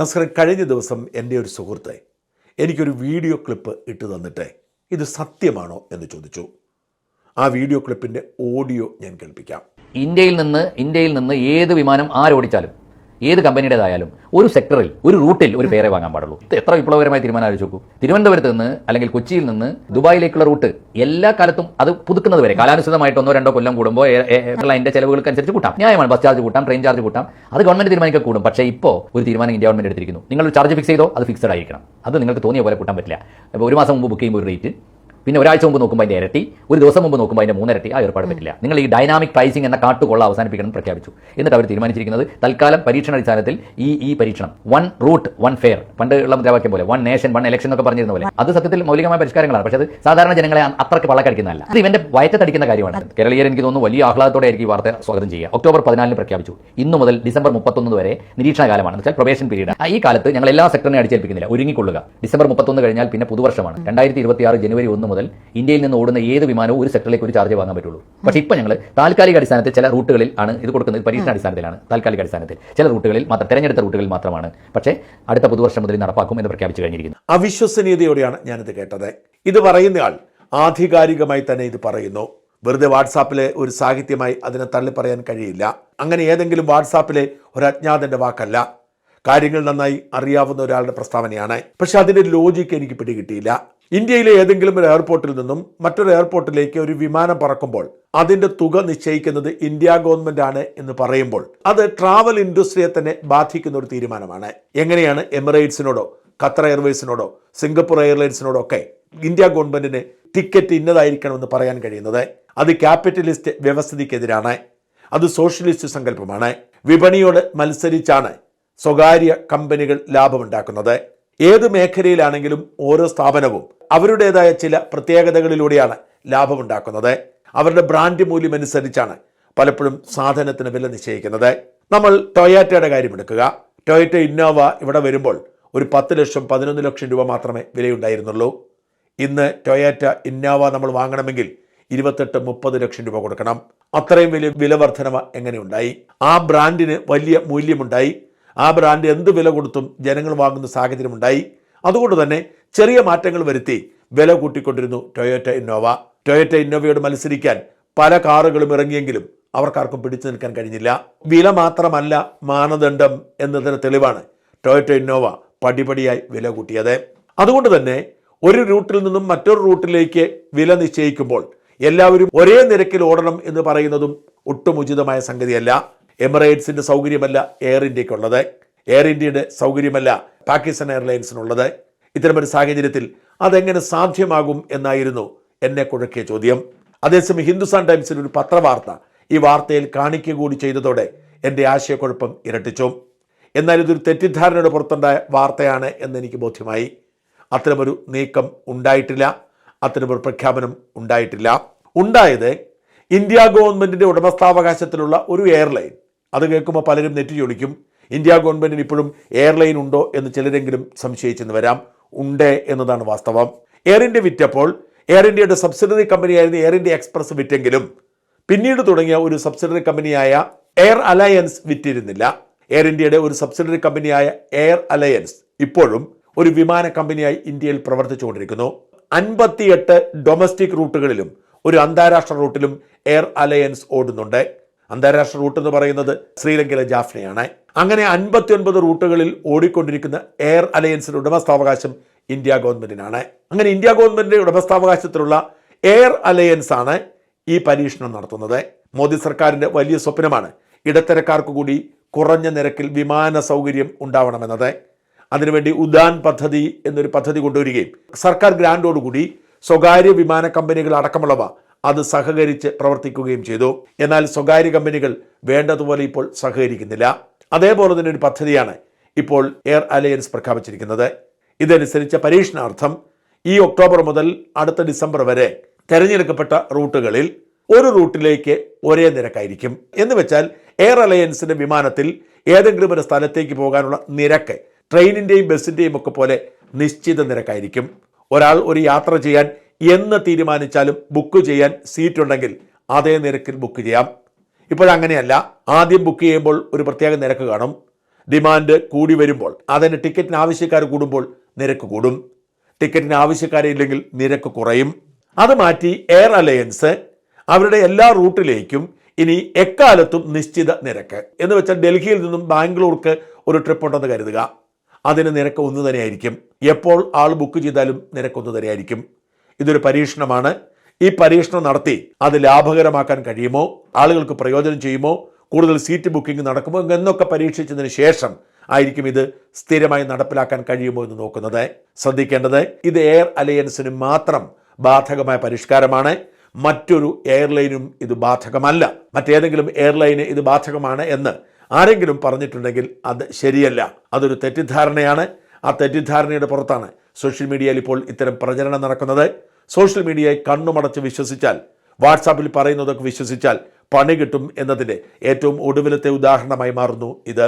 നസ്കരം കഴിഞ്ഞ ദിവസം എന്റെ ഒരു സുഹൃത്തെ എനിക്കൊരു വീഡിയോ ക്ലിപ്പ് ഇട്ട് തന്നിട്ട് ഇത് സത്യമാണോ എന്ന് ചോദിച്ചു. ആ വീഡിയോ ക്ലിപ്പിന്റെ ഓഡിയോ ഞാൻ കേൾപ്പിക്കാം. ഇന്ത്യയിൽ നിന്ന് ഇന്ത്യയിൽ നിന്ന് ഏത് വിമാനം ആരോടിച്ചാലും ഏത് കമ്പനിയുടേതായാലും ഒരു സെക്ടറിൽ ഒരു റൂട്ടിൽ ഒരു പേരെ വാങ്ങാൻ പാടുള്ളൂ. എത്ര വിപ്ലവകരമായ തീരുമാനം ആലോചിച്ച് നോക്കൂ. തിരുവനന്തപുരത്ത് നിന്ന് അല്ലെങ്കിൽ കൊച്ചിയിൽ നിന്ന് ദുബായിലേക്കുള്ള റൂട്ട് എല്ലാ കാലത്തും അത് പുതുക്കുന്നത് വരെ കാലാനുസൃതമായിട്ട് ഒന്നോ രണ്ടോ കൊല്ലം കൂടുമ്പോൾ അതിന്റെ ചെലവുകൾക്ക് അനുസരിച്ച് കൂട്ടാം. ന്യായമാണ് ബസ് ചാർജ് കൂട്ടാം ട്രെയിൻ ചാർജ് കൂട്ടാം. അത് ഗവൺമെന്റ് തീരുമാനിക്കാൻ കൂടും. പക്ഷേ ഇപ്പോൾ ഒരു തീരുമാനം ഇന്ത്യ ഗവൺമെന്റ് എടുത്തിരിക്കുന്നു. നിങ്ങൾ ചാർജ് ഫിക്സ് ചെയ്തോ അത് ഫിക്സഡ് ആയിരിക്കണം. അത് നിങ്ങൾക്ക് തോന്നിയ പോലെ കൂട്ടാൻ പറ്റില്ല. ഒരു മാസം മുമ്പ് ബുക്ക് ചെയ്യുമ്പോൾ ഒരു റേറ്റ് പിന്നെ ഒരാഴ്ച മുമ്പ് നോക്കുമ്പോൾ അതിന്റെ ഇരട്ടി ഒരു ദിവസം മുമ്പ് നോക്കുമ്പോൾ അതിന്റെ മൂന്നിരട്ടി. ആ ഏർപ്പാട് പറ്റില്ല. നിങ്ങൾ ഈ ഡൈനാമിക് പ്രൈസിംഗ് എന്ന കാട്ടുകൊള്ള അവസാനിപ്പിക്കണം പ്രഖ്യാപിച്ചു. എന്നിട്ട് അവർ തീരുമാനിച്ചിരിക്കുന്നത് തൽക്കാലം പരീക്ഷണ അടിസ്ഥാനത്തിൽ ഈ ഈ പരീക്ഷണം വൺ റൂട്ട് വൺ ഫെയർ പണ്ട് ഉള്ള മുദ്രാവാക്യം പോലെ വൺ നേഷൻ വൺ ഇലക്ഷൻ എന്നൊക്കെ പറഞ്ഞിരുന്ന പോലെ. അത് സത്യത്തിൽ മൗലികമായ പരിഷ്കാരങ്ങളാണ്. പക്ഷേ അത് സാധാരണ ജനങ്ങളെ അത്രയ്ക്ക് പള്ളക്കടിക്കുന്നതല്ല. അത് ഇവന്റെ വയറ്റത്തടിക്കുന്ന കാര്യമാണ്. കേരളീയർ എനിക്ക് തോന്നുന്നു വലിയ ആഹ്ലാദത്തോടെ ആയിരിക്കും ഈ വാർത്ത സ്വാഗതം ചെയ്യുക. ഒക്ടോബർ പതിനാലിന് പ്രഖ്യാപിച്ചു. ഇന്നു മുതൽ ഡിസംബർ മുപ്പത്തൊന്ന് വരെ നിരീക്ഷണ കാലമാണ് വെച്ചാൽ പ്രൊബേഷൻ പീരീഡ് ഈ കാലത്ത് ഞങ്ങൾ എല്ലാ സെക്ടറിനെ അടിച്ചേൽപ്പിക്കുന്നില്ല. ഒരുങ്ങിക്കൊള്ളുക. ഡിസംബർ മുപ്പത്തൊന്ന് കഴിഞ്ഞാൽ പിന്നെ പുതുവർഷമാണ്. രണ്ടായിരത്തി ഇരുപത്തി ജനുവരി ഒന്ന് മുതൽ ഇന്ത്യയിൽ നിന്ന് ഓടുന്ന ഏത് വിമാനവും ഒരു സെക്ടറിലേക്ക് ഒരു ചാർജ് വാങ്ങാൻ പറ്റുള്ളൂ. പക്ഷേ ഇപ്പോൾ ഞങ്ങൾ താൽക്കാലിക അടിസ്ഥാനത്തിൽ ചില റൂട്ടുകളിൽ ആണ് ഇത് കൊടുക്കുന്നത്. പരീക്ഷണ അടിസ്ഥാനത്തിലാണ്. താൽക്കാലിക അടിസ്ഥാനത്തിൽ. ചില റൂട്ടുകളിൽ മാത്രം തെരഞ്ഞെടുത്ത റൂട്ടുകളിൽ മാത്രമാണ്. പക്ഷേ അടുത്ത പുതുവർഷം മുതൽ നടപ്പാക്കും എന്ന് പ്രഖ്യാപിച്ചു കഴിഞ്ഞിരിക്കുന്നു. അവിശ്വസനീയതയോടെയാണ് ഞാനിത് കേട്ടത്. ഇത് പറയുന്നയാൾ ആധികാരികമായി തന്നെ ഇത് പറയുന്നു. വെറുതെ വാട്സാപ്പിലെ ഒരു സാഹിത്യമായി അതിനെ തള്ളിപ്പറയാൻ കഴിയില്ല. അങ്ങനെ ഏതെങ്കിലും വാട്സാപ്പിലെ ഒരു അജ്ഞാതന്റെ വാക്കല്ല. കാര്യങ്ങൾ നന്നായി അറിയാവുന്ന ഒരാളുടെ പ്രസ്താവനയാണ്. പക്ഷെ അതിന്റെ ലോജിക്ക് എനിക്ക് പിടികിട്ടിയില്ല. ഇന്ത്യയിലെ ഏതെങ്കിലും ഒരു എയർപോർട്ടിൽ നിന്നും മറ്റൊരു എയർപോർട്ടിലേക്ക് ഒരു വിമാനം പറക്കുമ്പോൾ അതിന്റെ തുക നിശ്ചയിക്കുന്നത് ഇന്ത്യ ഗവൺമെന്റ് ആണ് എന്ന് പറയുമ്പോൾ അത് ട്രാവൽ ഇൻഡസ്ട്രിയെ തന്നെ ബാധിക്കുന്ന ഒരു തീരുമാനമാണ്. എങ്ങനെയാണ് എമിറേറ്റ്സിനോടോ ഖത്തർ എയർവേസിനോടോ സിംഗപ്പൂർ എയർലൈൻസിനോടോ ഒക്കെ ഇന്ത്യ ഗവൺമെന്റിന് ടിക്കറ്റ് ഇന്നതായിരിക്കണമെന്ന് പറയാൻ കഴിയുന്നത്? അത് ക്യാപിറ്റലിസ്റ്റ് വ്യവസ്ഥിതിക്കെതിരാണ്. അത് സോഷ്യലിസ്റ്റ് സങ്കല്പമാണ്. വിപണിയോട് മത്സരിച്ചാണ് സ്വകാര്യ കമ്പനികൾ ലാഭമുണ്ടാക്കുന്നത്. ഏത് മേഖലയിലാണെങ്കിലും ഓരോ സ്ഥാപനവും അവരുടേതായ ചില പ്രത്യേകതകളിലൂടെയാണ് ലാഭമുണ്ടാക്കുന്നത്. അവരുടെ ബ്രാൻഡ് മൂല്യം അനുസരിച്ചാണ് പലപ്പോഴും സാധനത്തിന് വില നിശ്ചയിക്കുന്നത്. നമ്മൾ ടൊയാറ്റയുടെ കാര്യമെടുക്കുക ടൊയറ്റ ഇന്നോവ ഇവിടെ വരുമ്പോൾ ഒരു പത്ത് ലക്ഷം പതിനൊന്ന് ലക്ഷം രൂപ മാത്രമേ വിലയുണ്ടായിരുന്നുള്ളൂ. ഇന്ന് ടൊയാറ്റ ഇന്നോവ നമ്മൾ വാങ്ങണമെങ്കിൽ ഇരുപത്തെട്ട് മുപ്പത് ലക്ഷം രൂപ കൊടുക്കണം. അത്രയും വലിയ വില വർധനവ എങ്ങനെയുണ്ടായി? ആ ബ്രാൻഡിന് വലിയ മൂല്യമുണ്ടായി. ആ ബ്രാൻഡ് എന്ത് വില കൊടുത്തും ജനങ്ങൾ വാങ്ങുന്ന സാഹചര്യമുണ്ടായി. അതുകൊണ്ട് തന്നെ ചെറിയ മാറ്റങ്ങൾ വരുത്തി വില കൂട്ടിക്കൊണ്ടിരുന്നു ടൊയോറ്റ ഇന്നോവ. ടൊയോറ്റ ഇന്നോവയോട് മത്സരിക്കാൻ പല കാറുകളും ഇറങ്ങിയെങ്കിലും അവർക്കാർക്കും പിടിച്ചു നിൽക്കാൻ കഴിഞ്ഞില്ല. വില മാത്രമല്ല മാനദണ്ഡം എന്നതിന് തെളിവാണ് ടൊയോറ്റ ഇന്നോവ പടിപടിയായി വില കൂട്ടിയത്. അതുകൊണ്ട് തന്നെ ഒരു റൂട്ടിൽ നിന്നും മറ്റൊരു റൂട്ടിലേക്ക് വില നിശ്ചയിക്കുമ്പോൾ എല്ലാവരും ഒരേ നിരക്കിൽ ഓടണം എന്ന് പറയുന്നതും ഒട്ടും ഉചിതമായ സംഗതിയല്ല. എമിറേറ്റ്സിന്റെ സൗകര്യമല്ല എയർ ഇന്ത്യക്കുള്ളത്. എയർ ഇന്ത്യയുടെ സൗകര്യമല്ല പാകിസ്ഥാൻ എയർലൈൻസിനുള്ളത്. ഇത്തരമൊരു സാഹചര്യത്തിൽ അതെങ്ങനെ സാധ്യമാകും എന്നായിരുന്നു എന്നെ കുഴക്കിയ ചോദ്യം. അതേസമയം ഹിന്ദുസ്ഥാൻ ടൈംസിൽ ഒരു പത്രവാർത്ത ഈ വാർത്തയിൽ കാണിക്കുക കൂടി ചെയ്തതോടെ എന്റെ ആശയക്കുഴപ്പം ഇരട്ടിച്ചു. എന്നാൽ ഇതൊരു തെറ്റിദ്ധാരണയുടെ പുറത്തുണ്ടായ വാർത്തയാണ് എന്നെനിക്ക് ബോധ്യമായി. അത്തരമൊരു നീക്കം ഉണ്ടായിട്ടില്ല. അത്തരമൊരു പ്രഖ്യാപനം ഉണ്ടായിട്ടില്ല. ഉണ്ടായത് ഇന്ത്യ ഗവൺമെന്റിന്റെ ഉടമസ്ഥാവകാശത്തിലുള്ള ഒരു എയർലൈൻ. അത് കേൾക്കുമ്പോൾ പലരും നെറ്റി ചൊളിക്കും ഇന്ത്യ ഗവൺമെന്റിന് ഇപ്പോഴും എയർലൈൻ ഉണ്ടോ എന്ന് ചിലരെങ്കിലും സംശയിച്ചെന്ന് വരാം. ഉണ്ട് എന്നതാണ് വാസ്തവം. എയർ ഇന്ത്യ വിറ്റപ്പോൾ എയർ ഇന്ത്യയുടെ സബ്സിഡറി കമ്പനിയായിരുന്ന എയർ ഇന്ത്യ എക്സ്പ്രസ് വിറ്റെങ്കിലും പിന്നീട് തുടങ്ങിയ ഒരു സബ്സിഡറി കമ്പനിയായ എയർ അലയൻസ് വിറ്റിരുന്നില്ല. എയർ ഇന്ത്യയുടെ ഒരു സബ്സിഡറി കമ്പനിയായ എയർ അലയൻസ് ഇപ്പോഴും ഒരു വിമാന കമ്പനിയായി ഇന്ത്യയിൽ പ്രവർത്തിച്ചുകൊണ്ടിരിക്കുന്നു. അൻപത്തിയെട്ട് ഡൊമസ്റ്റിക് റൂട്ടുകളിലും ഒരു അന്താരാഷ്ട്ര റൂട്ടിലും എയർ അലയൻസ് ഓടുന്നുണ്ട്. അന്താരാഷ്ട്ര റൂട്ട് എന്ന് പറയുന്നത് ശ്രീലങ്കയിലെ ജാഫ്നയാണ്. അങ്ങനെ അൻപത്തി ഒൻപത് റൂട്ടുകളിൽ ഓടിക്കൊണ്ടിരിക്കുന്ന എയർ അലയൻസിന്റെ ഉടമസ്ഥാവകാശം ഇന്ത്യ ഗവൺമെന്റിനാണ്. അങ്ങനെ ഇന്ത്യ ഗവൺമെന്റിന്റെ ഉടമസ്ഥാവകാശത്തിലുള്ള എയർ അലയൻസ് ആണ് ഈ പരീക്ഷണം നടത്തുന്നത്. മോദി സർക്കാരിന്റെ വലിയ സ്വപ്നമാണ് ഇടത്തരക്കാർക്ക് കൂടി കുറഞ്ഞ നിരക്കിൽ വിമാന സൗകര്യം ഉണ്ടാവണമെന്നത്. അതിനുവേണ്ടി ഉദാൻ പദ്ധതി എന്നൊരു പദ്ധതി കൊണ്ടുവരികയും സർക്കാർ ഗ്രാൻഡോടുകൂടി സ്വകാര്യ വിമാന കമ്പനികൾ അടക്കമുള്ളവ അത് സഹകരിച്ച് പ്രവർത്തിക്കുകയും ചെയ്തു. എന്നാൽ സ്വകാര്യ കമ്പനികൾ വേണ്ടതുപോലെ ഇപ്പോൾ സഹകരിക്കുന്നില്ല. അതേപോലെ തന്നെ ഒരു പദ്ധതിയാണ് ഇപ്പോൾ എയർ അലയൻസ് പ്രഖ്യാപിച്ചിരിക്കുന്നത്. ഇതനുസരിച്ച് പരീക്ഷണാർത്ഥം ഈ ഒക്ടോബർ മുതൽ അടുത്ത ഡിസംബർ വരെ തിരഞ്ഞെടുക്കപ്പെട്ട റൂട്ടുകളിൽ ഒരു റൂട്ടിലേക്ക് ഒരേ നിരക്കായിരിക്കും. എന്ന് വെച്ചാൽ എയർ അലയൻസിന്റെ വിമാനത്തിൽ ഏതെങ്കിലും ഒരു സ്ഥലത്തേക്ക് പോകാനുള്ള നിരക്ക് ട്രെയിനിന്റെയും ബസ്സിന്റെയും ഒക്കെ പോലെ നിശ്ചിത നിരക്കായിരിക്കും. ഒരാൾ ഒരു യാത്ര ചെയ്യാൻ എന്ന് തീരുമാനിച്ചാലും ബുക്ക് ചെയ്യാൻ സീറ്റ് ഉണ്ടെങ്കിൽ അതേ നിരക്കിൽ ബുക്ക് ചെയ്യാം. ഇപ്പോഴങ്ങനെയല്ല ആദ്യം ബുക്ക് ചെയ്യുമ്പോൾ ഒരു പ്രത്യേക നിരക്ക് കാണും. ഡിമാൻഡ് കൂടി വരുമ്പോൾ അതിന് ടിക്കറ്റിന് ആവശ്യക്കാർ കൂടുമ്പോൾ നിരക്ക് കൂടും. ടിക്കറ്റിന് ആവശ്യക്കാരില്ലെങ്കിൽ നിരക്ക് കുറയും. അത് മാറ്റി എയർ അലയൻസ് അവരുടെ എല്ലാ റൂട്ടിലേക്കും ഇനി എക്കാലത്തും നിശ്ചിത നിരക്ക്. എന്ന് വെച്ചാൽ ഡൽഹിയിൽ നിന്നും ബാംഗ്ലൂർക്ക് ഒരു ട്രിപ്പ് ഉണ്ടെന്ന് കരുതുക. അതിന് നിരക്ക് ഒന്ന് തന്നെയായിരിക്കും. എപ്പോൾ ആൾ ബുക്ക് ചെയ്താലും നിരക്ക് ഒന്ന് തന്നെയായിരിക്കും. ഇതൊരു പരീക്ഷണമാണ്. ഈ പരീക്ഷണം നടത്തി അത് ലാഭകരമാക്കാൻ കഴിയുമോ? ആളുകൾക്ക് പ്രയോജനം ചെയ്യുമോ? കൂടുതൽ സീറ്റ് ബുക്കിംഗ് നടക്കുമോ? എന്നൊക്കെ പരീക്ഷിച്ചതിന് ശേഷം ആയിരിക്കും ഇത് സ്ഥിരമായി നടപ്പിലാക്കാൻ കഴിയുമോ എന്ന് നോക്കുന്നത്. ശ്രദ്ധിക്കേണ്ടത് ഇത് എയർ അലയൻസിന് മാത്രം ബാധകമായ പരിഷ്കാരമാണ്. മറ്റൊരു എയർലൈനും ഇത് ബാധകമല്ല. മറ്റേതെങ്കിലും എയർലൈന് ഇത് ബാധകമാണ് എന്ന് ആരെങ്കിലും പറഞ്ഞിട്ടുണ്ടെങ്കിൽ അത് ശരിയല്ല. അതൊരു തെറ്റിദ്ധാരണയാണ്. ആ തെറ്റിദ്ധാരണയുടെ പുറത്താണ് സോഷ്യൽ മീഡിയയിൽ ഇപ്പോൾ ഇത്തരം പ്രചരണം നടക്കുന്നത്. സോഷ്യൽ മീഡിയയെ കണ്ണുമടച്ച് വിശ്വസിച്ചാൽ വാട്സാപ്പിൽ പറയുന്നതൊക്കെ വിശ്വസിച്ചാൽ പണി കിട്ടും എന്നതിന്റെ ഏറ്റവും ഒടുവിലത്തെ ഉദാഹരണമായി മാറുന്നു ഇത്.